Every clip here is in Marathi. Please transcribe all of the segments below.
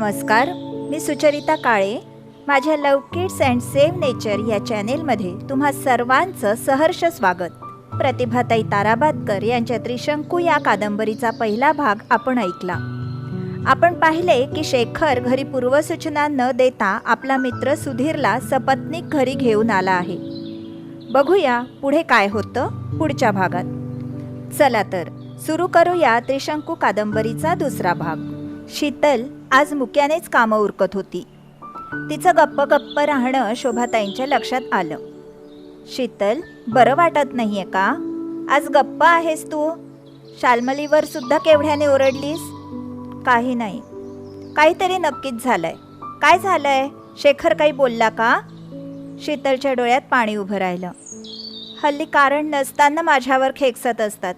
नमस्कार मी सुचरिता काळे माझ्या love kids and save nature या चॅनेलमध्ये तुम्हा सर्वांचं सहर्ष स्वागत. प्रतिभाताई ताराबादकर यांच्या त्रिशंकू या कादंबरीचा पहिला भाग आपण ऐकला. आपण पाहिले की शेखर घरी पूर्वसूचना न देता आपला मित्र सुधीरला सपत्नीक घरी घेऊन आला आहे. बघूया पुढे काय होतं पुढच्या भागात. चला तर सुरू करूया त्रिशंकू कादंबरीचा दुसरा भाग. शीतल आज मुक्यानेच कामं उरकत होती. तिचं गप्प गप्प राहणं शोभाताईंच्या लक्षात आलं. शीतल बरं वाटत नाहीये का? आज गप्प आहेस तू? शालमलीवर सुद्धा केवढ्याने ओरडलीस? काही नाही. काहीतरी नक्कीच झालंय. काय झालंय? शेखर काही बोलला का? शीतलच्या डोळ्यात पाणी उभं राहिलं. हल्ली कारण नसताना माझ्यावर खेकसत असतात.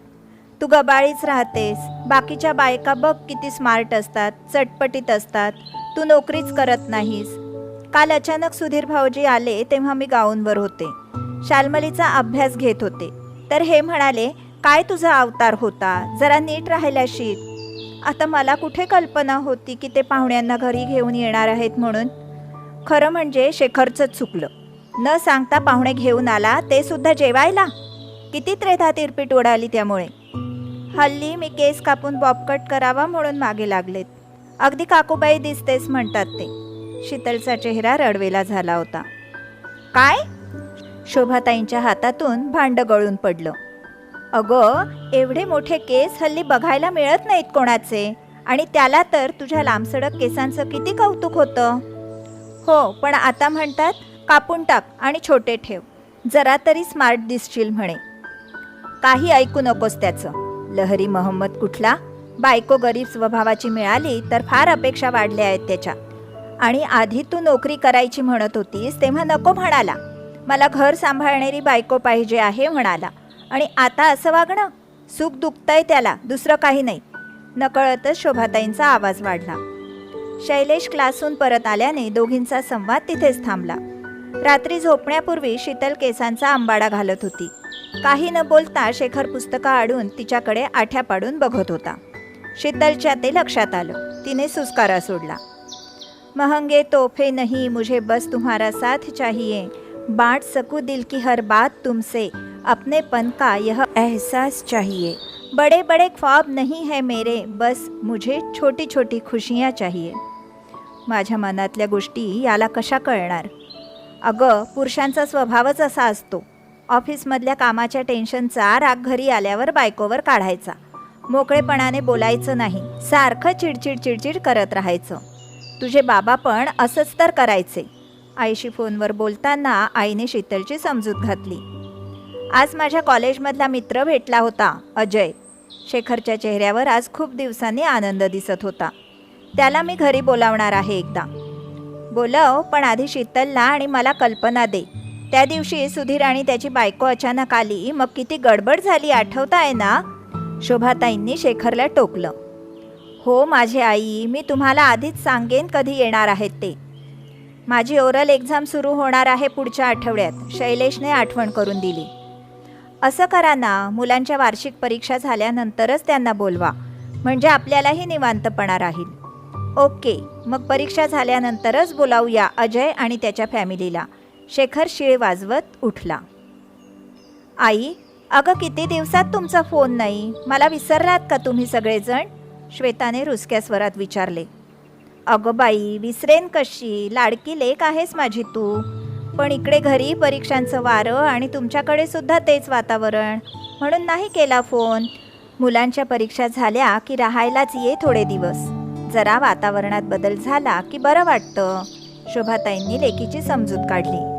तू गबाळीच राहतेस. बाकीच्या बायका बघ किती स्मार्ट असतात चटपटीत असतात. तू नोकरीच करत नाहीस. काल अचानक सुधीर भाऊजी आले तेव्हा मी गाऊनवर होते. शालमलीचा अभ्यास घेत होते. तर हे म्हणाले काय तुझा अवतार होता? जरा नीट राहायला शीत आता मला कुठे कल्पना होती की ते पाहुण्यांना घरी घेऊन येणार आहेत म्हणून? खरं म्हणजे शेखरचंच चुकलं. न सांगता पाहुणे घेऊन आला ते सुद्धा जेवायला. किती त्रेधा तिरपीट उडाली त्यामुळे. हल्ली मी केस कापून बॉबकट करावा म्हणून मागे लागलेत. अगदी काकूबाई दिसतेस म्हणतात ते. शीतलचा चेहरा रडवेला झाला होता. काय? शोभाताईंच्या हातातून भांड गळून पडलं. अगं एवढे मोठे केस हल्ली बघायला मिळत नाहीत कोणाचे. आणि त्याला तर तुझ्या लांबसडक केसांचं किती कौतुक होतं. हो पण आता म्हणतात कापून टाक आणि छोटे ठेव. जरा तरी स्मार्ट दिसशील म्हणे. काही ऐकू नकोस त्याचं. लहरी महम्मद कुठला? बायको गरीब स्वभावाची मिळाली तर फार अपेक्षा वाढल्या आहेत त्याच्या. आणि आधी तू नोकरी करायची म्हणत होतीस तेव्हा नको म्हणाला. मला घर सांभाळणारी बायको पाहिजे आहे म्हणाला. आणि आता असं वागणं? सुख दुखतंय त्याला दुसरं काही नाही. नकळतच शोभाताईंचा आवाज वाढला. शैलेश क्लासून परत आल्याने दोघींचा संवाद तिथेच थांबला. रात्री झोपण्यापूर्वी शीतल केसांचा आंबाडा घालत होती. काही न बोलता शेखर पुस्तकं आडून तिच्याकडे आठ्या पाडून बघत होता. शीतलच्या ते लक्षात आलं. तिने सुस्कारा सोडला. महंगे तोफे नहीं मुझे बस तुम्हारा साथ चाहिए. बांट सकू दिल की हर बात तुमसे. अपनेपन का यह एहसास चाहिए. बड़े बड़े ख्वाब नहीं है मेरे. बस मुझे छोटी छोटी खुशियाँ चाहिए. माझ्या मनातल्या गोष्टी याला कशा कळणार? अगं पुरुषांचा स्वभावच असा असतो. ऑफिसमधल्या कामाच्या टेन्शनचा राग घरी आल्यावर बायकोवर काढायचा. मोकळेपणाने बोलायचं नाही. सारखं चिडचिड चिडचिड करत राहायचं. तुझे बाबा पण असंच तर करायचे. आईशी फोनवर बोलताना आईने शीतलची समजूत घातली. आज माझ्या कॉलेजमधला मित्र भेटला होता अजय. शेखरच्या चेहऱ्यावर आज खूप दिवसांनी आनंद दिसत होता. त्याला मी घरी बोलावणार आहे एकदा. बोलव पण आधी शीतलला आणि मला कल्पना दे. त्या दिवशी सुधीर आणि त्याची बायको अचानक आली. मग किती गडबड झाली आठवताय ना? शोभाताईंनी शेखरला टोकलं. हो माझी आई मी तुम्हाला आधीच सांगेन कधी येणार आहेत ते. माझी ओरल एक्झाम सुरू होणार आहे पुढच्या आठवड्यात. शैलेशने आठवण करून दिली. असं करा ना मुलांच्या वार्षिक परीक्षा झाल्यानंतरच त्यांना बोलवा. म्हणजे आपल्यालाही निवांतपणा राहील. ओके मग परीक्षा झाल्यानंतरच बोलावूया अजय आणि त्याच्या फॅमिलीला. शेखर शिळ वाजवत उठला. आई अगं किती दिवसात तुमचा फोन नाही? मला विसरलात का तुम्ही सगळेजण? श्वेताने रुसक्या स्वरात विचारले. अगं बाई विसरेन कशी? लाडकी लेक आहेस माझी तू. पण इकडे घरी परीक्षांचं वारं आणि तुमच्याकडे सुद्धा तेच वातावरण. म्हणून नाही केला फोन. मुलांच्या परीक्षा झाल्या की राहायलाच ये थोडे दिवस. जरा वातावरणात बदल झाला की बरं वाटतं. शोभाताईंनी लेकीची समजूत काढली.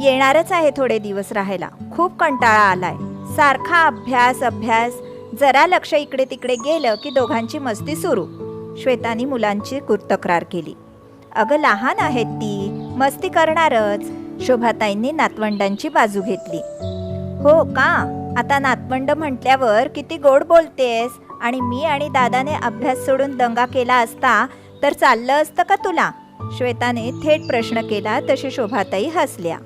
येणारच आहे थोडे दिवस राहायला. खूप कंटाळा आलाय. सारखा अभ्यास अभ्यास. जरा लक्ष इकडे तिकडे गेलं की दोघांची मस्ती सुरू. श्वेतानी मुलांची तक्रार केली. अगं लहान आहेत ती. मस्ती करणारच. शोभाताईंनी नातवंडांची बाजू घेतली. हो का? आता नातवंड म्हटल्यावर किती गोड बोलतेस. आणि मी आणि दादाने अभ्यास सोडून दंगा केला असता तर चाललं असतं का तुला? श्वेताने थेट प्रश्न केला तशी शोभाताई हसल्या.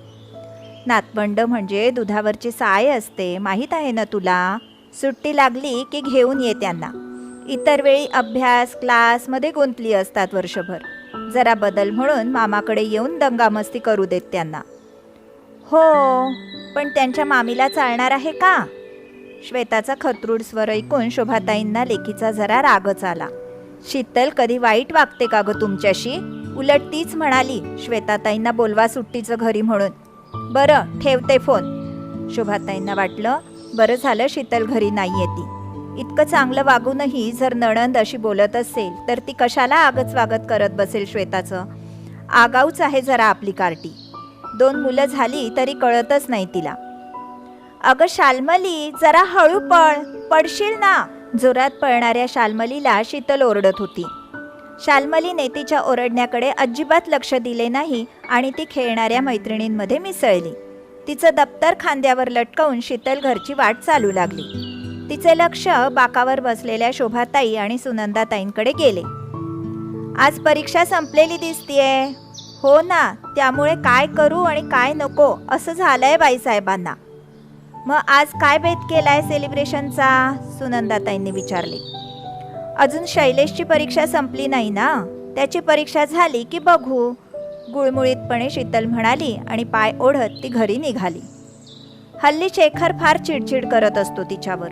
नातवंड म्हणजे दुधावरची साय असते माहीत आहे ना तुला? सुट्टी लागली की घेऊन ये त्यांना. इतर वेळी अभ्यास क्लासमध्ये गुंतली असतात वर्षभर. जरा बदल म्हणून मामाकडे येऊन दंगामस्ती करू देत त्यांना. हो पण त्यांच्या मामीला चालणार आहे का? श्वेताचा खतरूड स्वर ऐकून शोभाताईंना लेखीचा जरा रागच आला. शीतल कधी वाईट वागते का ग तुमच्याशी? उलट तीच म्हणाली. श्वेताताईंना बोलवा सुट्टीचं घरी म्हणून. बरं ठेवते फोन. शोभाताईंना वाटलं बरं झालं शीतल घरी नाही ती इतकं चांगलं वागूनही जर नणंद अशी बोलत असेल तर ती कशाला आगच वागत करत बसेल श्वेताचं? आगाऊच आहे जरा आपली कार्टी. दोन मुलं झाली तरी कळतच नाही तिला. अगं शाल्मली जरा हळू पळ पडशील ना? जोरात पळणाऱ्या शाल्मलीला शीतल ओरडत होती. शाल्मलीने तिच्या ओरडण्याकडे अजिबात लक्ष दिले नाही आणि ती खेळणाऱ्या मैत्रिणींमध्ये मिसळली. तिचं दप्तर खांद्यावर लटकवून शीतल घरची वाट चालू लागली. तिचे लक्ष बाकावर बसलेल्या शोभाताई आणि सुनंदाताईंकडे गेले. आज परीक्षा संपलेली दिसतीये. हो ना त्यामुळे काय करू आणि काय नको असं झालंय बाईसाहेबांना. मग आज काय बेत केलाय सेलिब्रेशनचा सुनंदाताईंनी विचारले. अजून शैलेशची परीक्षा संपली नाही ना? त्याची परीक्षा झाली की बघू. गुळमुळीतपणे शीतल म्हणाली आणि पाय ओढत ती घरी निघाली. हल्ली शेखर फार चिडचिड करत असतो तिच्यावर.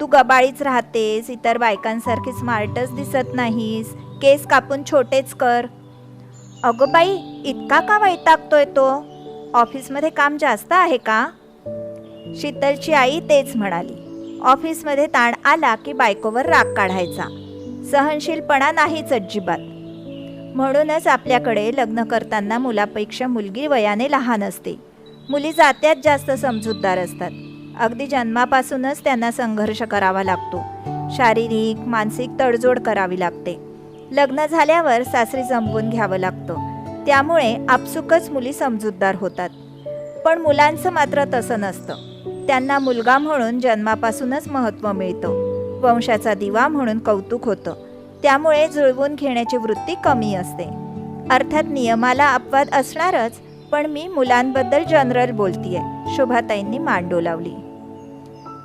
तू गबाळीच राहतेस इतर बायकांसारखी स्मार्टच दिसत नाहीस केस कापून छोटेच कर. अगं बाई इतका का वैतागतोय तो? ऑफिसमध्ये काम जास्त आहे का? शीतलची आई तेच म्हणाली. ऑफिसमध्ये ताण आला की बायकोवर राग काढायचा. सहनशीलपणा नाहीच अजिबात. म्हणूनच आपल्याकडे लग्न करताना मुलापेक्षा मुलगी वयाने लहान असते. मुली जात्यात जास्त समजूतदार असतात. अगदी जन्मापासूनच त्यांना संघर्ष करावा लागतो. शारीरिक मानसिक तडजोड करावी लागते. लग्न झाल्यावर सासरी जमवून घ्यावं लागतं. त्यामुळे आपसुकच मुली समजूतदार होतात. पण मुलांचं मात्र तसं नसतं. त्यांना मुलगा म्हणून जन्मापासूनच महत्त्व मिळतं. वंशाचा दिवा म्हणून कौतुक होतं. त्यामुळे जुळवून घेण्याची वृत्ती कमी असते. अर्थात नियमाला अपवाद असणारच पण मी मुलांबद्दल जनरल बोलतीये. शोभाताईंनी मांडू लावली.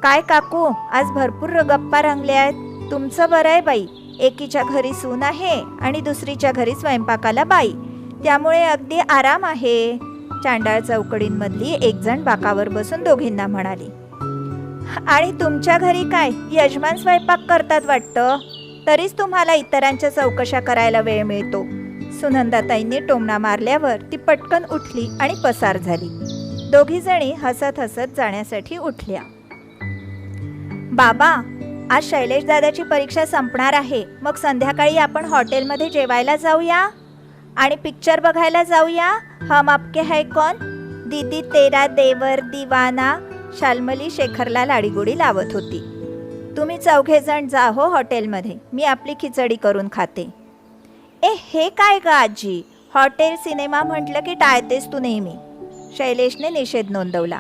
काय काकू आज भरपूर गप्पा रंगल्या आहेत. तुमचं बरं आहे बाई. एकीच्या घरी सून आहे आणि दुसरीच्या घरी स्वयंपाकाला बाई. त्यामुळे अगदी आराम आहे. चांडाळ चौकडींमधली एक जण बाकावर बसून दोघींना म्हणाली आणि तुमच्या घरी काय? यजमान स्वयंपाक करतात वाटतं? तरीच तुम्हाला इतरांच्या चौकशा करायला वेळ मिळतो. सुनंदाताईंनी टोमणा मारल्यावर ती पटकन उठली आणि पसार झाली. दोघी जणी हसत हसत जाण्यासाठी उठल्या. बाबा आज शैलेश दादाची परीक्षा संपणार आहे. मग संध्याकाळी आपण हॉटेलमध्ये जेवायला जाऊया? आणि पिक्चर बघायला जाऊया. हम आपके है कौन दीदी तेरा देवर दिवाना. शाल्मली शेखरला लाडीगोडी लावत होती. तुम्ही चौघेजण जा हो हॉटेलमध्ये. मी आपली खिचडी करून खाते. ए हे काय ग आजी? हॉटेल सिनेमा म्हटलं की टाळतेस तू नेहमी. शैलेशने निषेध नोंदवला.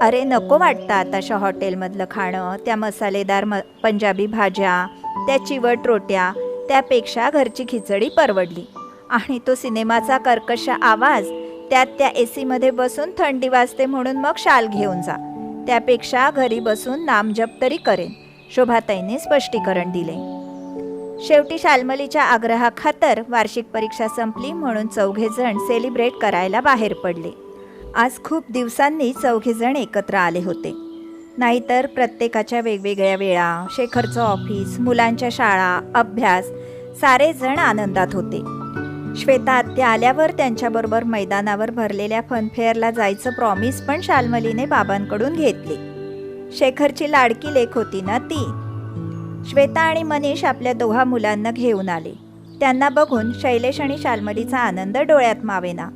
अरे नको वाटतं आताशा हॉटेलमधलं खाणं. त्या मसालेदार म पंजाबी भाज्या त्या चिवट रोट्या त्यापेक्षा घरची खिचडी परवडली. आणि तो सिनेमाचा कर्कश आवाज त्यात त्या ए सीमध्ये बसून थंडी वाजते म्हणून मग शाल घेऊन जा. त्यापेक्षा घरी बसून नामजप तरी करेन शोभाताईंनी स्पष्टीकरण दिले. शेवटी शाल्मलीच्या आग्रहाखातर वार्षिक परीक्षा संपली म्हणून चौघेजण सेलिब्रेट करायला बाहेर पडले. आज खूप दिवसांनी चौघेजण एकत्र आले होते. नाहीतर प्रत्येकाच्या वेगवेगळ्या वेळा शेखरचं ऑफिस मुलांच्या शाळा अभ्यास सारे जण आनंदात होते. श्वेता आत्या आल्यावर त्यांच्याबरोबर मैदानावर भरलेल्या फनफेअरला जायचं प्रॉमिस पण शाल्मलीने बाबांकडून घेतले. शेखरची लाडकी लेख होती ना ती. श्वेता आणि मनीष आपल्या दोहा मुलांना घेऊन आले. त्यांना बघून शैलेश आणि शाल्मलीचा आनंद डोळ्यात मावेना.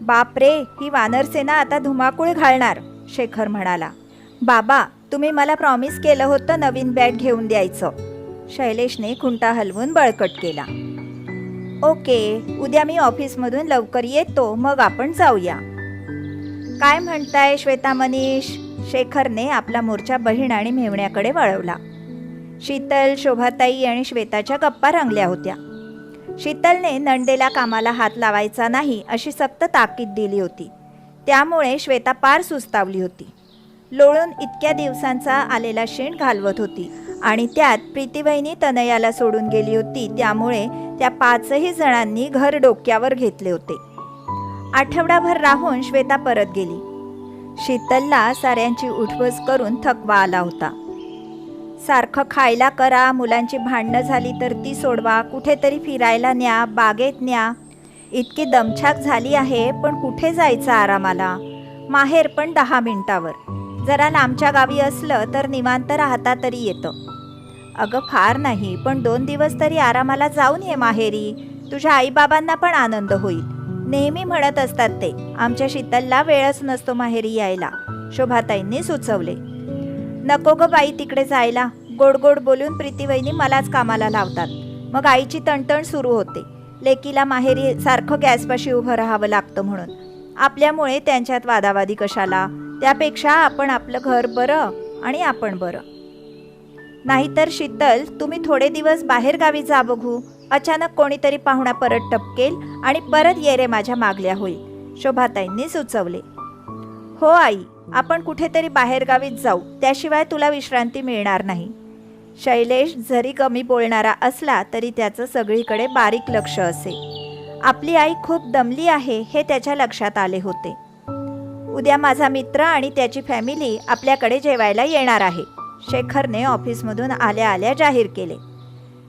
बापरे ही वानरसेना आता धुमाकूळ घालणार शेखर म्हणाला. बाबा तुम्ही मला प्रॉमिस केलं होतं नवीन बॅट घेऊन द्यायचं. शैलेशने खुंटा हलवून बळकट केला. ओके उद्या मी ऑफिसमधून लवकर येतो मग आपण जाऊया. काय म्हणताय श्वेता मनीष? शेखरने आपला मोर्चा बहीण आणि मेवण्याकडे वळवला. शीतल शोभाताई आणि श्वेताच्या गप्पा रंगल्या होत्या. शीतलने नंदेला कामाला हात लावायचा नाही अशी सक्त ताकीद दिली होती. त्यामुळे श्वेता पार सुस्तावली होती. लोळून इतक्या दिवसांचा आलेला शेण घालवत होती. आणि त्यात प्रीतीबाईनी तनयाला सोडून गेली होती. त्यामुळे त्या पाचही जणांनी घर डोक्यावर घेतले होते. आठवडाभर राहून श्वेता परत गेली. शीतलला साऱ्यांची उठवस करून थकवा आला होता. सारखं खायला करा मुलांची भांडणं झाली तर ती सोडवा कुठेतरी फिरायला न्या बागेत न्या. इतकी दमछाक झाली आहे पण कुठे जायचं आरामाला? माहेर पण दहा मिनिटावर. जरा लांबच्या गावी असलं तर निवांत राहता तरी येतं. अगं फार नाही पण दोन दिवस तरी आरामाला जाऊन ये माहेरी. तुझ्या आईबाबांना पण आनंद होईल. नेहमी म्हणत असतात ते आमच्या शीतलला वेळच नसतो माहेरी यायला. शोभाताईंनी सुचवले. नको ग बाई तिकडे जायला. गोड गोड बोलून प्रीतीवहिनी मलाच कामाला लावतात. मग आईची तणतण सुरू होते. लेकीला माहेरी सारखं गॅसपाशी उभं राहावं लागतं म्हणून. आपल्यामुळे त्यांच्यात वादावादी कशाला? त्यापेक्षा आपण आपलं घर बरं आणि आपण बरं. नाहीतर शीतल तुम्ही थोडे दिवस बाहेर गावी जा बघू. अचानक कोणीतरी पाहुणा परत टपकेल आणि परत ये रे माझ्या मागल्या होईल शोभाताईंनी सुचवले. हो आई आपण कुठेतरी बाहेरगावीच जाऊ. त्याशिवाय तुला विश्रांती मिळणार नाही. शैलेश जरी कमी बोलणारा असला तरी त्याचं सगळीकडे बारीक लक्ष असे. आपली आई खूप दमली आहे हे त्याच्या लक्षात आले होते. उद्या माझा मित्र आणि त्याची फॅमिली आपल्याकडे जेवायला येणार आहे. शेखरने ऑफिसमधून आल्या आल्या जाहीर केले.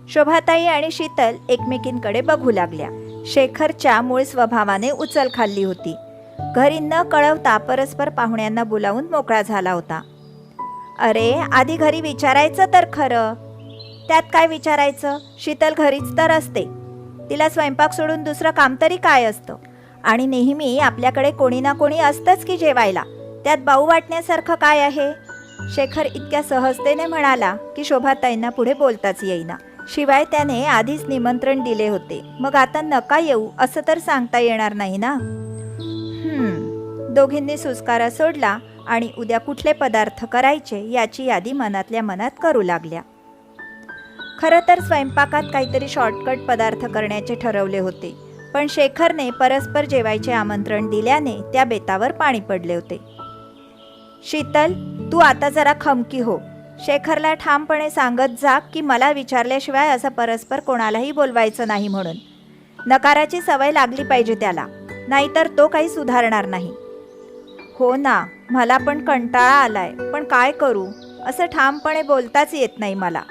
शोभाताई आणि शीतल एकमेकींकडे बघू लागल्या. शेखरच्या मूळ स्वभावाने उचल खाल्ली होती. घरी न कळवता परस्पर पाहुण्यांना बोलावून मोकळा झाला होता. अरे आधी घरी विचारायचं तर खरं. त्यात काय विचारायचं? शीतल घरीच तर असते. तिला स्वयंपाक सोडून दुसरं काम तरी काय असतं? आणि नेहमी आपल्याकडे कोणी ना कोणी असतंच की जेवायला. त्यात बाऊ वाटण्यासारखं काय आहे? शेखर इतक्या सहजतेने म्हणाला की शोभाताईंना पुढे बोलताच येईना. शिवाय त्याने आधीच निमंत्रण दिले होते. मग आता नका येऊ असं तर सांगता येणार नाही ना? दोघींनी सुस्कारा सोडला आणि उद्या कुठले पदार्थ करायचे याची यादी मनातल्या मनात करू लागल्या. खरं तर स्वयंपाकात काहीतरी शॉर्टकट पदार्थ करण्याचे ठरवले होते. पण शेखरने परस्पर जेवायचे आमंत्रण दिल्याने त्या बेतावर पाणी पडले होते. शीतल तू आता जरा खमकी हो. शेखरला ठामपणे सांगत जा की मला विचारल्याशिवाय असं परस्पर कोणालाही बोलवायचं नाही म्हणून. नकाराची सवय लागली पाहिजे त्याला नाहीतर तो काही सुधारणार नाही. हो ना मला पण कंटाळा आलाय पण काय करू? असं ठामपणे बोलताच येत नाही मला.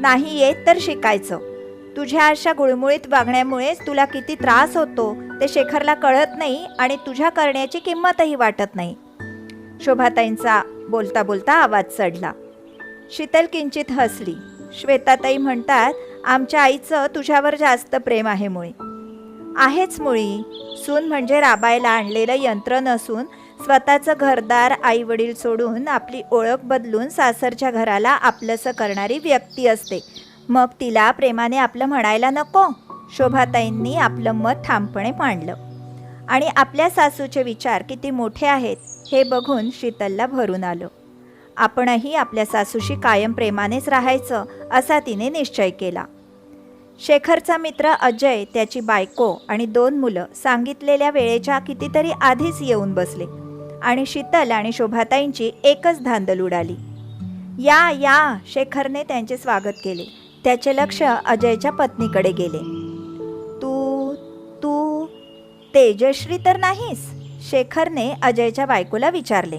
नाही येत तर शिकायचं. तुझ्या अशा गुळमुळीत वागण्यामुळेच तुला किती त्रास होतो ते शेखरला कळत नाही आणि तुझ्या करण्याची किंमतही वाटत नाही. शोभाताईंचा बोलता बोलता आवाज चढला शीतल किंचित हसली. श्वेताताई म्हणतात आमच्या आईचं तुझ्यावर जास्त प्रेम आहे मुळी. आहेच मुळी. सून म्हणजे राबायला आणलेलं यंत्र नसून स्वतःचं घरदार आई वडील सोडून आपली ओळख बदलून सासरच्या घराला आपलंसं करणारी व्यक्ती असते. मग तिला प्रेमाने आपलं म्हणायला नको. शोभाताईंनी आपलं मत ठामपणे मांडलं. आणि आपल्या सासूचे विचार किती मोठे आहेत हे बघून शीतलला भरून आलं. आपणही आपल्या सासूशी कायम प्रेमानेच राहायचं असा तिने निश्चय केला. शेखरचा मित्र अजय त्याची बायको आणि दोन मुलं सांगितलेल्या वेळेच्या कितीतरी आधीच येऊन बसले. आणि शीतल आणि शोभाताईंची एकच धांदल उडाली. या या शेखरने त्यांचे स्वागत केले. त्याचे लक्ष अजयच्या पत्नीकडे गेले. तू तू तेजश्री तर नाहीस? शेखरने अजयच्या बायकोला विचारले.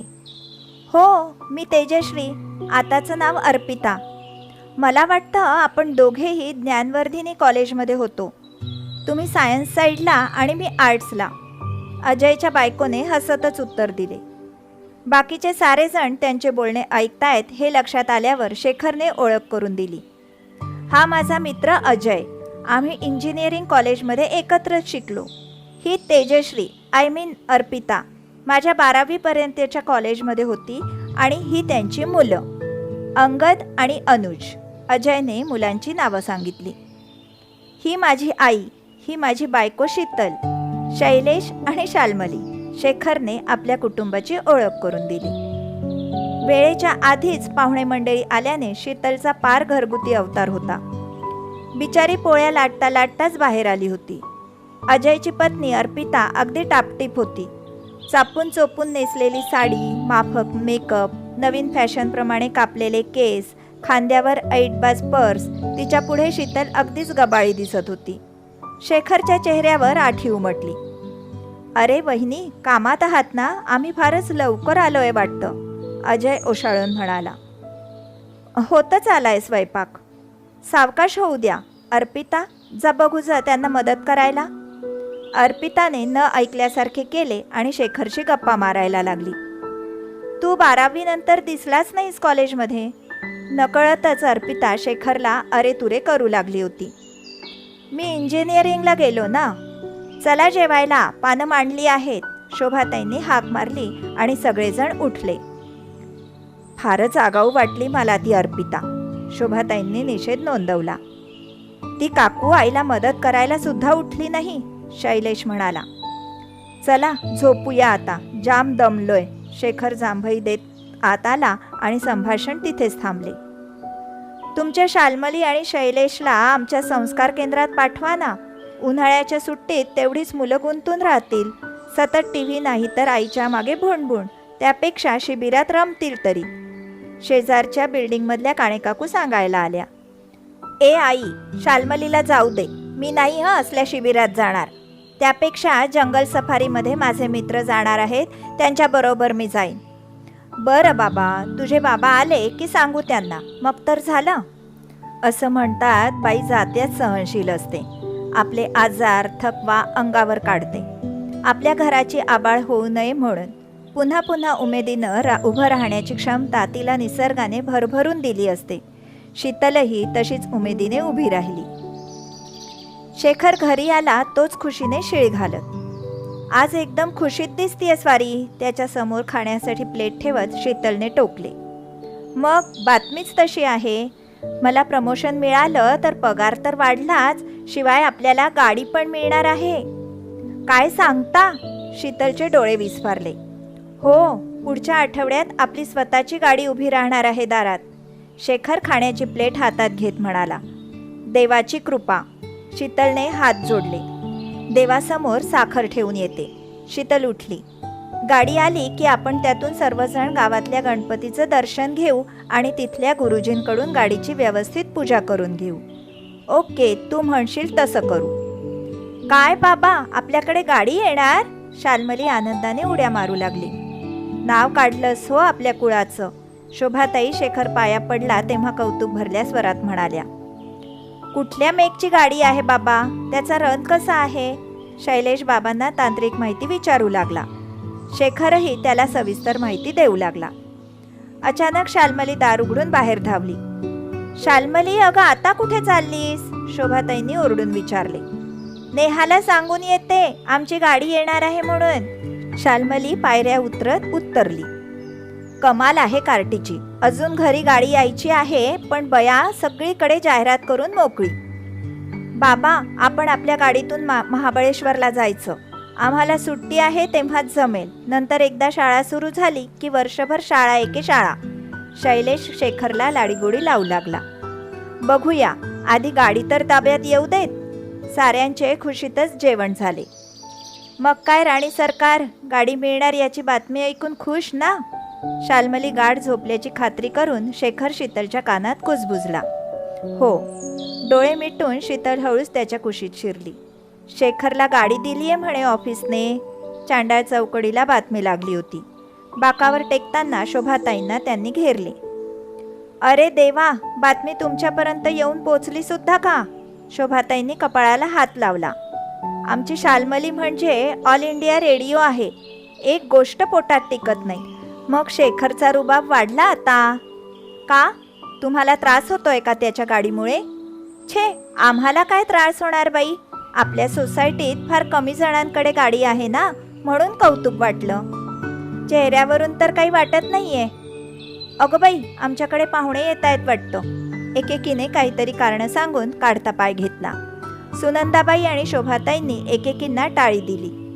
हो मी तेजश्री. आताचं नाव अर्पिता. मला वाटतं आपण दोघेही ज्ञानवर्धिनी कॉलेजमध्ये होतो. तुम्ही सायन्स साईडला आणि मी आर्ट्सला. अजयच्या बायकोने हसतच उत्तर दिले. बाकीचे सारेजण त्यांचे बोलणे ऐकतायत हे लक्षात आल्यावर शेखरने ओळख करून दिली. हा माझा मित्र अजय. आम्ही इंजिनिअरिंग कॉलेजमध्ये एकत्रच शिकलो. ही तेजश्री आय मीन अर्पिता माझ्या बारावीपर्यंतच्या कॉलेजमध्ये होती आणि ही त्यांची मुलं अंगद आणि अनुज. अजयने मुलांची नावं सांगितली. ही माझी आई ही माझी बायको शीतल शैलेश आणि शाल्मली शेखरने आपल्या कुटुंबाची ओळख करून दिली. वेळेच्या आधीच पाहुणे मंडळी आल्याने शीतलचा पार घरगुती अवतार होता. बिचारी पोळ्या लाटता लाटताच बाहेर आली होती. अजयची पत्नी अर्पिता अगदी टापटीप होती. चापून चोपून नेसलेली साडी माफक मेकअप नवीन फॅशनप्रमाणे कापलेले केस खांद्यावर ऐटबाज पर्स तिच्या पुढे शीतल अगदीच गबाळी दिसत होती. शेखरच्या चेहऱ्यावर आठी उमटली. अरे वहिनी कामात आहात ना? आम्ही फारच लवकर आलोय वाटतं. अजय ओशाळून म्हणाला होतच आलाय स्वयंपाक. सावकाश होऊ द्या. अर्पिता जा बघू जा त्यांना मदत करायला. अर्पिताने न ऐकल्यासारखे केले आणि शेखरशी गप्पा मारायला लागली. तू बारावी नंतर दिसलाच नाहीस कॉलेजमध्ये. नकळतच अर्पिता शेखरला अरे तुरे करू लागली होती. मी इंजिनिअरिंगला गेलो ना. चला जेवायला. पानं मांडली आहेत. शोभाताईंनी हाक मारली आणि सगळेजण उठले. फारच आगाऊ वाटली मला ती अर्पिता. शोभाताईंनी निषेध नोंदवला. ती काकू आईला मदत करायला सुद्धा उठली नाही शैलेश म्हणाला. चला झोपूया आता. जाम दमलोय. शेखर जांभई देत आत आला आणि संभाषण तिथेच थांबले. तुमच्या शाल्मली आणि शैलेशला आमच्या संस्कार केंद्रात पाठवा ना. उन्हाळ्याच्या सुट्टीत तेवढीच मुलं गुंतून राहतील. सतत टी व्ही नाही तर आईच्या मागे भुणभुण त्यापेक्षा शिबिरात रमतील तरी. शेजारच्या बिल्डिंगमधल्या काणेकाकू सांगायला आल्या. ए आई शाल्मलीला जाऊ दे. मी नाही हं असल्या शिबिरात जाणार. त्यापेक्षा जंगल सफारीमध्ये माझे मित्र जाणार आहेत. त्यांच्याबरोबर मी जाईन. बरं बाबा. तुझे बाबा आले की सांगू त्यांना. मग तर झालं. असं म्हणतात बाई जात्याच सहनशील असते. आपले आजार थकवा अंगावर काढते. आपल्या घराची आबाळ होऊ नये म्हणून. पुन्हा पुन्हा उमेदीनं रा उभं राहण्याची क्षमता तिला निसर्गाने भरभरून दिली असते. शीतलही तशीच उमेदीने उभी राहिली. शेखर घरी आला तोच खुशीने शिळ घालत. आज एकदम खुशीत दिसतीये स्वारी त्याच्यासमोर खाण्यासाठी प्लेट ठेवत शीतलने टोकले. मग बातमीच तशी आहे. मला प्रमोशन मिळालं तर पगार तर वाढलाच शिवाय आपल्याला गाडी पण मिळणार आहे. काय सांगता? शीतलचे डोळे विस्फारले. हो पुढच्या आठवड्यात आपली स्वतःची गाडी उभी राहणार आहे दारात. शेखर खाण्याची प्लेट हातात घेत म्हणाला. देवाची कृपा. शीतलने हात जोडले. देवासमोर साखर ठेवून येते. शीतल उठली. गाडी आली की आपण त्यातून सर्वजण गावातल्या गणपतीचं दर्शन घेऊ आणि तिथल्या गुरुजींकडून गाडीची व्यवस्थित पूजा करून घेऊ. ओके तू म्हणशील तसं करू. काय बाबा आपल्याकडे गाडी येणार? शाल्मली आनंदाने उड्या मारू लागली. नाव काढलंस हो आपल्या कुळाचं. शोभाताई शेखर पाया पडला तेव्हा कौतुक भरल्या स्वरात म्हणाल्या कुठल्या मेकची गाडी आहे बाबा? त्याचा रन कसा आहे? शैलेश बाबांना तांत्रिक माहिती विचारू लागला. शेखरही त्याला सविस्तर माहिती देऊ लागला. अचानक शाल्मली दार उघडून बाहेर धावली. शाल्मली अगं आता कुठे चाललीस? शोभाताईंनी ओरडून विचारले. नेहाला सांगून येते. आमची गाडी येणार आहे म्हणून. शाल्मली पायऱ्या उतरत उत्तरली. कमाल आहे कार्टीची. अजून घरी गाडी यायची आहे पण बया सगळीकडे जाहिरात करून मोकळी. बाबा आपण आपल्या गाडीतून मा महाबळेश्वरला जायचं. आम्हाला सुट्टी आहे तेव्हाच जमेल. नंतर एकदा शाळा सुरू झाली की वर्षभर शाळा एके शाळा. शैलेश शेखरला लाडीगोडी लावू लागला. बघूया आधी गाडी तर ताब्यात येऊ देत. साऱ्यांचे खुशीतच जेवण झाले. मग काय राणी सरकार? गाडी मिळणार याची बातमी ऐकून खुश ना? शाल्मली गाढ झोपल्याची खात्री करून शेखर शीतलच्या कानात कुजबुजला हो डोळे मिटून शीतल हळूच त्याच्या कुशीत शिरली. शेखरला गाडी दिलीये म्हणे ऑफिसने. चांडाळ चौकडीला बातमी लागली होती. बाकावर टेकताना शोभाताईंना त्यांनी घेरले. अरे देवा बातमी तुमच्यापर्यंत येऊन पोचली सुद्धा का? शोभाताईंनी कपाळाला हात लावला. आमची शालमली म्हणजे ऑल इंडिया रेडिओ आहे. एक गोष्ट पोटात टिकत नाही. मग शेखरचा रुबाब वाढला आता. का? तुम्हाला त्रास होतोय का त्याच्या गाडीमुळे? छे आम्हाला काय त्रास होणार बाई? आपल्या सोसायटीत फार कमी जणांकडे गाडी आहे ना म्हणून कौतुक वाटलं. चेहऱ्यावरून तर काही वाटत नाहीये. अगं बाई आमच्याकडे पाहुणे येत आहेत वाटतं. एकेकीने काहीतरी कारण सांगून काढता पाय घेतला. सुनंदाबाई आणि शोभाताईंनी एकेकींना टाळी दिली.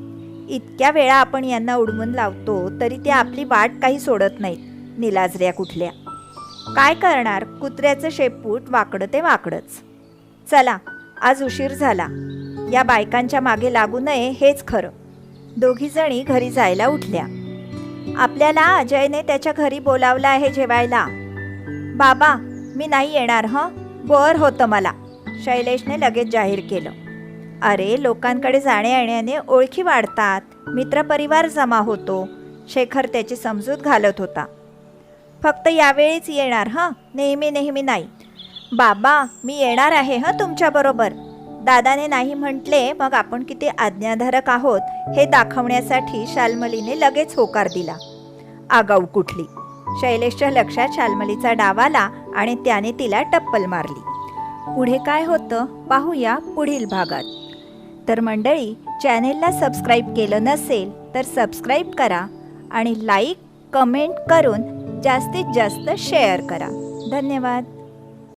इतक्या वेळा आपण यांना उडवून लावतो तरी ते आपली वाट काही सोडत नाहीत निलाजऱ्या कुठल्या. काय करणार? कुत्र्याचं शेपूट वाकडं ते वाकडंच. चला आज उशीर झाला. या बायकांच्या मागे लागू नये हेच खरं. दोघीजणी घरी जायला उठल्या. आपल्याला अजयने त्याच्या घरी बोलावलं आहे जेवायला. बाबा मी नाही येणार हं? बर होतं मला. शैलेशने लगेच जाहीर केलं. अरे लोकांकडे जाण्या येण्याने ओळखी वाढतात. मित्रपरिवार जमा होतो. शेखर त्याची समजूत घालत होता. फक्त यावेळीच येणार हं? नेहमी नेहमी नाही. बाबा मी येणार आहे हं तुमच्याबरोबर दादाने नाही म्हटले मग आपण किती आज्ञाधारक आहोत हे दाखवण्यासाठी शाल्मलीने लगेच होकार दिला. आगाऊ कुठली? शैलेशच्या लक्षात शाल्मलीचा डाव आला आणि त्याने तिला टप्पल मारली. पुढे काय होतं पाहूया पुढील भागात. तर मंडळी चॅनेलला सबस्क्राईब केलं नसेल तर सबस्क्राईब करा आणि लाईक कमेंट करून जास्तीत जास्त शेअर करा. धन्यवाद.